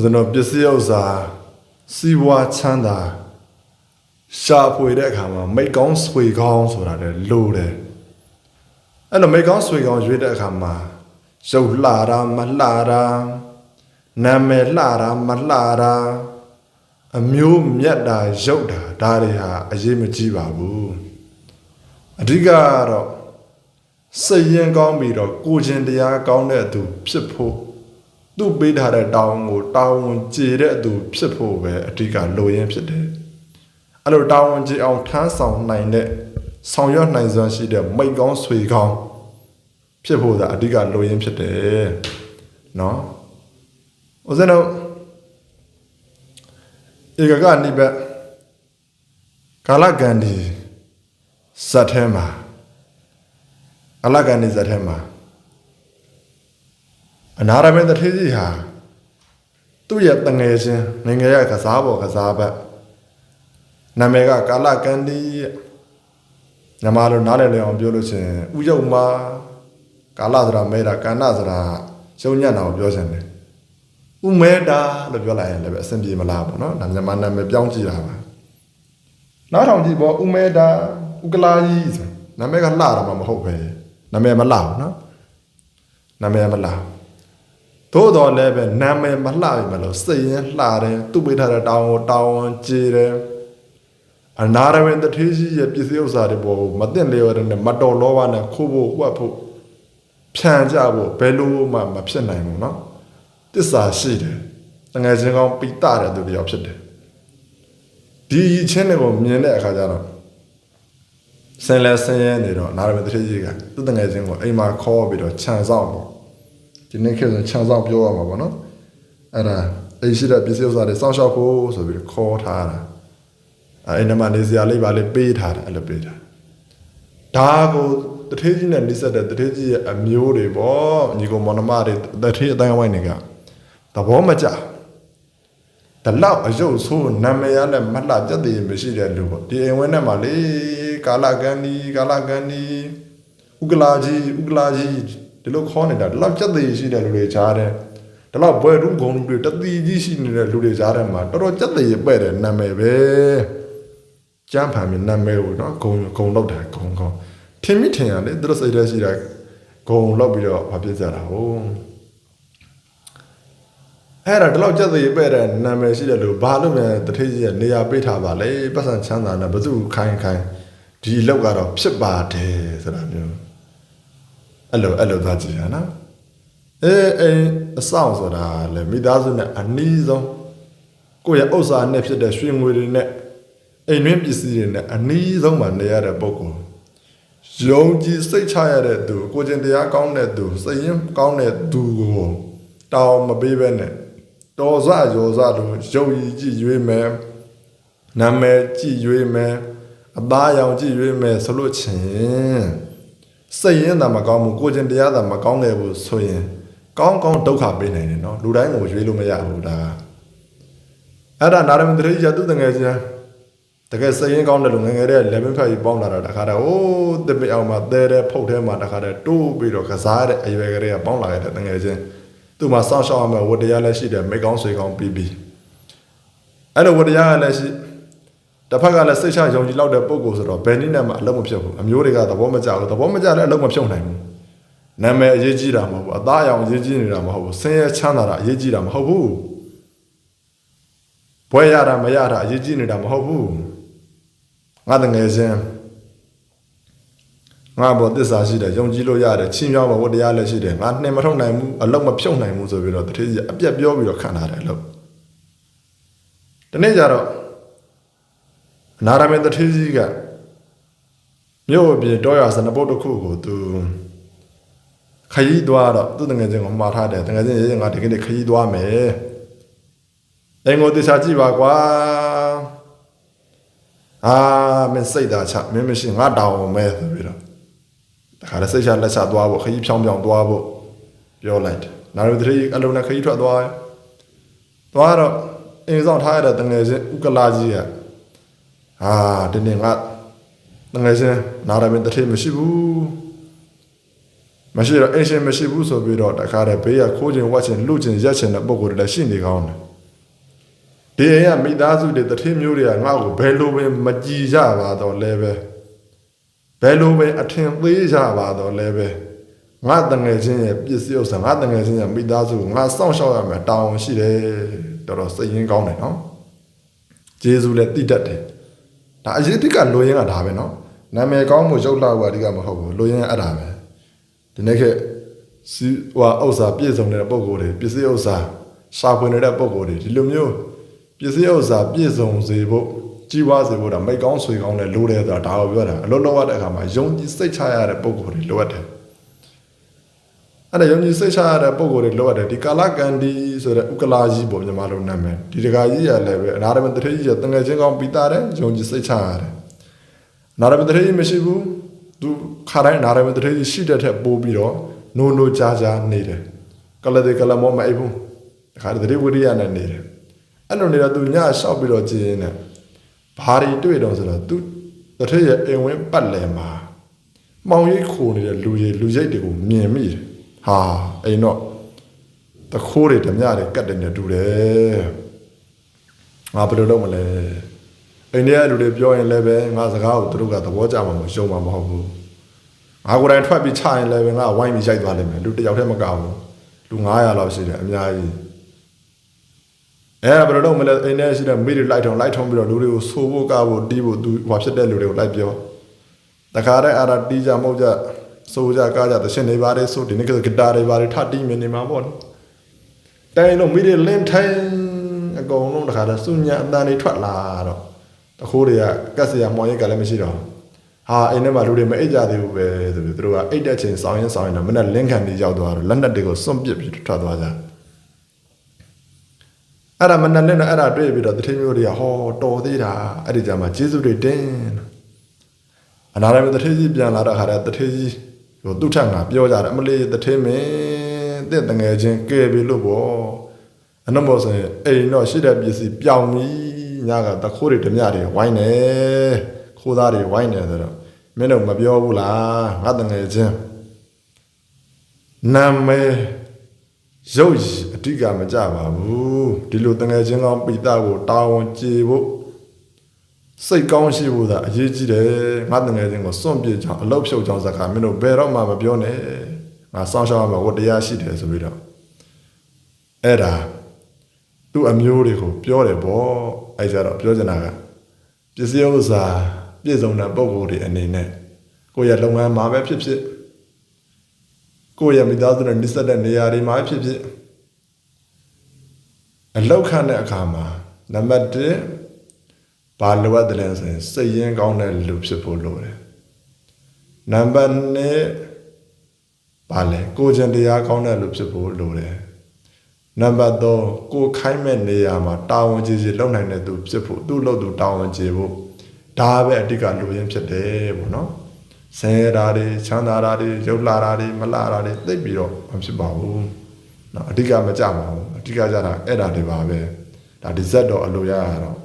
ဦးဇင်းတို့ပစ္စည်းဥစ္စာစီးပွားချမ်းသာရှာဖွေတဲ့အခါမှာမိတ်ကောင်းဆွေကောင်းဆိုတာလည်းလိုတယ်အဲ့လိုမိတ်ကောင်းဆွေကောင်းရွေးတဲ့အခါမှာရုပ်လှတာမလှတာနာမည်လှတာမလှတာအမျိုးမြတ်တာရုပ်တာဒါတွေဟာအရေးမကြီးပါဘူးအဓိကကတော့စိတ်ရင်ကောင်းပြီးတော့ကိုယ်ချင်းတရားကောင်းတဲ့သူဖြစ်ဖို့ သူ့ပေးထားတဲ့တောင်းကိုတောင်းဝန်ကြည်တဲ့သူဖြစ်ဖို့ပဲအဓိကလိုရင်းဖြစ်တယ်အဲ့လိုတောင်းဝန်ကြည်အောင်ထမ်းဆောင်နိုင်တဲ့ဆောင်ရွက်နိုင်စွမ်းရှိတဲ့မိတ်ကောင်းဆွေကောင်းဖြစ်ဖို့သာအဓိကလိုရင်းဖြစ်တယ်နော်ဦးဇင်းတို့ဧကကနိဗ္ဗာန်ကာလကန္ဒီဇတ်ထဲမှာကာလကန္ဒီဇတ်ထဲမှာ အနာရမေတထေးကြီးဟာသူ့ရဲ့တငယ်ချင်းငယ်ငယ်ရကစားပေါ်ကစားဘက်နာမည်ကကာလကန္ဒီညမလိုနားလည်လည်အောင်ပြောလို့ချင်းဥယုံမှာကာလဆိုတာမဲတာကန္နဆိုတာရှုံညံ့တာကိုပြောချင်တယ်ဥမဲတာလို့ပြောလိုက်ရင်လည်းပဲအဆင်ပြေမလားပေါ့နော်ဒါမြန်မာနာမည်ပြောင်းကြည့်တာပါနောက်ထောင်ကြည့်ပေါ့ဥမဲတာဥကလာကြီးဆိုနာမည်ကလှတာမှမဟုတ်ပဲနာမည်မလှဘူးနော်နာမည်မလှဘူး သို့တော်လည်းပဲနာမည်မလှပြီမလို့စိတ်ရင်လှတယ်သူ့ပေးထားတဲ့တောင်းကိုတောင်းကြည်တယ်အနာရဝင်တထေးကြီးရဲ့ပစ္စည်းဥစ္စာတွေပေါ်ကိုမသိလျော်တဲ့နဲ့မတော်လောဘနဲ့ခိုးဖို့ဝတ်ဖို့ဖြန်ကြဖို့ဘယ်လိုမှမဖြစ်နိုင်ဘူးเนาะတစ္ဆာရှိတယ်တငယ်ချင်းကောင်းပိတတဲ့သူတယောက်ဖြစ်တယ်ဒီအချင်းတွေကိုမြင်တဲ့အခါကျတော့ဆင်းလဲဆင်းရဲနေတော့နာရဝင်တထေးကြီးကသူ့တငယ်ချင်းကိုအိမ်မှာခေါ်ပြီးတော့ခြံဆောင်ပေါ့ ဒီနေ့ခေတ်ဆိုခြံဆောင်ပြောရမှာပေါ့နော်အဲ့ဒါအိမ်ရှိတဲ့ပစ္စည်းဥစ္စာတွေစောင့်ရှောက်ဖို့ဆိုပြီးခေါ်ထားတာအဲ့ဒီမှာနေစရာလေးပါလေးပေးထားတယ်အဲ့လိုပေးထားဒါကိုတထေးကြီးနဲ့နှိစက်တဲ့တထေးကြီးရဲ့အမျိုးတွေပေါ့ညီကောင်မောင်နှမတွေတထေးအတိုင်းအဝိုင်းတွေကသဘောမကျတလောက်အယုတ်ဆိုးနာမည်ရနဲ့မလှပြတ်တည်မရှိတဲ့လူပေါ့ဒီအိမ်ဝင်းထဲမှာလေကာလကန်ဒီကာလကန်ဒီဥကလာကြီးဥကလာကြီး ဒီလိုခေါ်နေတာဒီလောက်ပြတ်တည်ရှိတဲ့လူတွေကြားတဲ့ဒီလောက်ဘွယ်တုံးဂုံလူတွေတတိကြီးရှိနေတဲ့လူတွေကြားထဲမှာတော်တော်ပြတ်တည်ပဲ့တဲ့နာမည်ပဲကျမ်းဖန်ပြီးနာမည်ကိုနော်ဂုံဂုံလောက်တာဂုံဂုံထင်မိထင်ရလေသူတို့စိတ်ထဲရှိတာဂုံလောက်ပြီးတော့မပြစ်ကြတာဟုတ်အဲ့ဒါဒီလောက်ကြက်သေးပဲ့တဲ့နာမည်ရှိတဲ့လူဘာလို့လဲတထေးကြီးကနေရာပေးထားပါလေပတ်စံချမ်းသာနဲ့ဘသူခိုင်းခိုင်းဒီလောက်ကတော့ဖြစ်ပါတယ်ဆိုတာမျိုး အဲ့လိုအဲ့လိုသွားကြည့်ရနော်အဲအဲအဆောင်ဆိုတာလေမိသားစုနဲ့အနီးဆုံးကိုယ့်ရဲ့ဥစ္စာနဲ့ဖြစ်တဲ့ရွှေငွေတွေနဲ့အိမ်တွင်းပစ္စည်းတွေနဲ့အနီးဆုံးမှာနေရတဲ့ပုံကိုယုံကြည်စိတ်ချရတဲ့သူကိုကျင်တရားကောင်းတဲ့သူစိတ်ရင်းကောင်းတဲ့သူကိုတောင်းမပေးဘဲနဲ့တော်စရောစတို့ရုပ်ရည်ကြည့်ရွေးမယ်နာမည်ကြည့်ရွေးမယ်အသားရောင်ကြည့်ရွေးမယ်ဆိုလို့ချင်း စိတ်ရင်းသာမကောင်းဘူးကိုကျင်တရားသာမကောင်းခဲ့ဘူးဆိုရင်ကောင်းကောင်းဒုက္ခပေးနိုင်တယ်နော်လူတိုင်းကိုရွေးလို့မရဘူးဒါအဲ့ဒါနာရမတရိယသူတငယ်ချင်းတကယ်စိတ်ရင်းကောင်းတဲ့လူငယ်ငယ်တဲ့11ဖက်ကြီးပေါင်းလာတာတခါတည်းဟိုးတစ်ပိအောင်မှာတဲတဲ့ဖုတ်ထဲမှာတခါတည်းတိုးပြီးတော့ကစားတဲ့အရွယ်ကလေးကပေါင်းလာခဲ့တဲ့တငယ်ချင်းသူ့မှာစောင့်ရှောက်ရမယ်ဝတ္တရားလည်းရှိတယ်မိကောင်းဆွေကောင်းပြီးပြီးအဲ့လိုဝတ္တရားကလည်းရှိတ စ်ဖက်ကလည်းစိတ်ချယုံကြည်လောက်တဲ့ပုံကိုဆိုတော့ဘယ်နည်းနဲ့မှအလုံးမဖြစ်ဘူးအမျိုးတွေကသဘောမကျဘူးသဘောမကျလည်းအလုံးမဖြုတ်နိုင်ဘူးနာမည်အရေးကြီးတာမဟုတ်ဘူးအသားအရောင်အရေးကြီးနေတာမဟုတ်ဘူးဆင်းရဲချမ်းသာတာအရေးကြီးတာမဟုတ်ဘူးဘွဲရတာမရတာအရေးကြီးနေတာမဟုတ်ဘူးငါတငယ်ချင်းငါဘောသစ္စာရှိတယ်ယုံကြည်လို့ရတယ်ချင်းမြောင်းဘဝတရားလည်းရှိတယ်ငါနှင်မထုတ်နိုင်ဘူးအလုံးမဖြုတ်နိုင်ဘူးဆိုပြီးတော့တတိယအပြက်ပြောပြီးတော့ခံထားတယ်လို့ဒီနေ့ကျတော့ အနာရမေတတိကြီးကမြို့အပြင်တောရစနပုတ်တစ်ခုကိုသူခရီးသွားတော့သူ့တငယ်ချင်းကိုမှားထားတယ်တငယ်ချင်းရေးငါဒီကနေ့ခရီးသွားမယ်အင်ကိုတေချာကြည့်ပါကွာအာမင်းစိတ်သာချမင်းမရှိငါတောင်းအောင်မဲဆိုပြီးတော့တခါတည်းစိတ်ချလက်ချသွားဖို့ခရီးဖြောင်းဖြောင်းသွားဖို့ပြောလိုက်တယ်နာရီတတိအလုံးနဲ့ခရီးထွက်သွားတယ်သွားတော့အင်းဆောင်ထားရတဲ့တငယ်ချင်းဥကလာကြီးက အာဒီနေ့ငါတငယ်ချင်းနာရမင်းတတိမရှိဘူးမရှိတော့အင်းရှင်မရှိဘူးဆိုပြီးတော့တခါတည်းဘေးကခိုးခြင်းဝတ်ခြင်းလူခြင်းရက်ခြင်းတဲ့ပုံကိုယ်တွေလည်းရှိနေကောင်းတယ်ဒီအိမ်ကမိသားစုတွေတထေးမျိုးတွေကငါ့ကိုဘယ်လိုပဲမကြည်ကြပါတော့လဲပဲဘယ်လိုပဲအထင်သေးကြပါတော့လဲပဲငါတငယ်ချင်းရဲ့ပစ္စည်းဥစ္စာငါတငယ်ချင်းရဲ့မိသားစုကိုငါစောင့်ရှောက်ရမယ်တောင်းရှိတယ်တော်တော်စိတ်ရင်းကောင်းတယ်နော်ဂျေဇုလည်းတိတတ်တယ် ဒါအရေးတိကလိုရင်းကဒါပဲနော်နာမည်ကောင်းမှုရုပ်လာဝအဓိကမဟုတ်ဘူးလိုရင်းအဲ့ဒါပဲဒီနေ့ခေတ်စီဟိုဥစ္စာပြည့်စုံတဲ့ပုံကိုယ်တွေပစ္စည်းဥစ္စာရှာဖွေနေတဲ့ပုံကိုယ်တွေဒီလိုမျိုးပစ္စည်းဥစ္စာပြည့်စုံစေဖို့ကြီးပွားစေဖို့ဒါမိတ်ကောင်းဆွေကောင်းလည်းလိုတယ်ဆိုတာဒါကိုပြောတာအလုံးလုံးရတဲ့အခါမှာယုံကြည်စိတ်ချရတဲ့ပုံကိုယ်တွေလိုအပ်တယ် အဲ့ဒါယုံကြည်စိတ်ချရတဲ့ပုံကိုယ်တွေလိုအပ်တယ်ဒီကာလကန်ဒီဆိုတဲ့ဥက္ကလာကြီးပေါ့မြန်မာလိုနာမည်ဒီတကာကြီးရလည်းပဲအနာရမတထေးကြီးကတငယ်ချင်းကောင်းပြီးသားတယ်ယုံကြည်စိတ်ချရတယ်အနာရမတထေးကြီးမရှိဘူးသူခါတိုင်းအနာရမတထေးကြီးရှိတဲ့ထက်ပိုပြီးတော့နိုးနိုးကြားကြားနေတယ်ကလတဲ့ကလမောမအိပ်ဘူးတခါတည်းတတိဝိရိယနဲ့နေတယ်အဲ့လိုနေတော့သူညလျှောက်ပြီးတော့ကြည်ရင်နဲ့ဘာတွေတွေ့တော့ဆိုတော့သူတထက်ရဲ့အိမ်ဝင်းပတ်လည်မှာမောင်ရိပ်ခိုနေတဲ့လူတွေလူရိပ်တွေကိုမြင်မိတယ် ဟာအိမ်တော့တခိုးတွေဓမြတွေကတ်တယ်နဲ့တူတယ်ငါဘယ်လိုလုပ်မလဲအိမ်ထဲကလူတွေပြောရင်လည်းပဲငါစကားကိုသူတို့ကသဘောကျမှာမရှုံမှာမဟုတ်ဘူးငါကိုယ်တိုင်ထွက်ပြီးချရင်လည်းပဲငါဝိုင်းပြီးရိုက်သွားလိမ့်မယ်လူတစ်ယောက်တည်းမကဘူးလူ900လောက်ရှိတယ်အများကြီးအဲဘယ်လိုလုပ်မလဲအိမ်ထဲရှိတဲ့မိတွေလိုက်ထုံလိုက်ထုံပြီးတော့လူတွေကိုဆိုဖို့ကားဖို့တီးဖို့သူဟွာဖြစ်တဲ့လူတွေကိုလိုက်ပြောတခါတည်းအားရတီးကြမဟုတ်ကြ ဆိုကြကားကြသရှင်တွေပါတယ်ဆိုဒီနေ့ကဂီတာတွေပါတယ်ထတီးမြင်နေမှာပေါ့တိုင်းလို့မိတွေလင်းထိုင်အကုန်လုံးတခါတည်းစုညာအတန်တွေထွက်လာတော့တခိုးတွေကကက်စရာမော်ရိတ်ကလည်းမရှိတော့ဟာအိမ်ထဲမှာလူတွေမအိတ်ကြသေးဘူးပဲဆိုပြီးသူတို့ကအိတ်တဲ့ချိန်စောင်းရင်စောင်းရင်တော့မနဲ့လင်းခံပြီးရောက်သွားတော့လက်နက်တွေကိုစွန့်ပစ်ပြီးထွက်သွားကြတယ်အဲ့ဒါမနက်နဲ့အဲ့ဒါတွေ့ပြီးတော့တထင်းမျိုးတွေကဟောတော်သေးတာအဲ့ဒီကြမှာဂျေစုတွေတင်းအနာရမတထင်းကြီးပြန်လာတဲ့ခါတည်းတထင်းကြီး ဟိုသူ့ထက်ငါပြောကြတယ်အမလေးတထင်းမင်းတဲ့တငယ်ချင်းကဲပြီလို့ပေါ့အနမောဆိုရင်အိမ်တော့ရှိတဲ့ပစ္စည်းပြောင်းပြီညကတခိုးတွေဓမြတွေဝိုင်းနေခိုးသားတွေဝိုင်းနေဆိုတော့မင်းတို့မပြောဘူးလားငါတငယ်ချင်းနာမည်ရုပ်ရည်အတိကမကြပါဘူးဒီလိုတငယ်ချင်းကောင်းပိတာကိုတာဝန်ကျေဖို့ စိတ်ကောင်းရှိဖို့သာအရေးကြီးတယ်ငါတငယ်ချင်းကိုစွန့်ပြေချောင်းအလောက်ဖြုတ်ချောင်းစကားမင်းတို့ဘယ်တော့မှမပြောနဲ့ငါစောင့်ရှောက်ရမှာဝတ္တရားရှိတယ်ဆိုပြီးတော့အဲ့ဒါသူ့အမျိုးတွေကိုပြောတယ်ပေါ့အဲ့ကြတော့ပြောချင်တာကပစ္စည်းဥစ္စာပြည့်စုံတဲ့ပုံကိုယ်တွေအနေနဲ့ကိုယ့်ရဲ့လုပ်ငန်းမှာပဲဖြစ်ဖြစ်ကိုယ့်ရဲ့မိသားစုနဲ့နှိစက်တဲ့နေရာတွေမှာဖြစ်ဖြစ်အလောက်ခံတဲ့အခါမှာနံပါတ်1 ဘာလိုအပ်တယ်လဲဆိုရင်စိတ်ရင်းကောင်းတဲ့လူဖြစ်ဖို့လိုတယ်နံပါတ်2ဘာလဲကိုယ်ကျင်တရားကောင်းတဲ့လူဖြစ်ဖို့လိုတယ်နံပါတ်3ကိုယ်ခိုင်းမဲ့နေရာမှာတာဝန်ကြီးကြီးလုပ်နိုင်တဲ့သူဖြစ်ဖို့သူ့လုပ်သူတာဝန်ကြီးဖို့ဒါပဲအတိတ်ကလူရင်းဖြစ်တယ်ပေါ့နော် ဆင်းရဲတာတွေချမ်းသာတာတွေရုပ်လာတာတွေမလာတာတွေသိပ်ပြီးတော့မဖြစ်ပါဘူးเนาะအဓိကမကြပါဘူးအဓိကကြတာအဲ့ဒါတွေပါပဲဒါဒီဇက်တော့အလိုရရတော့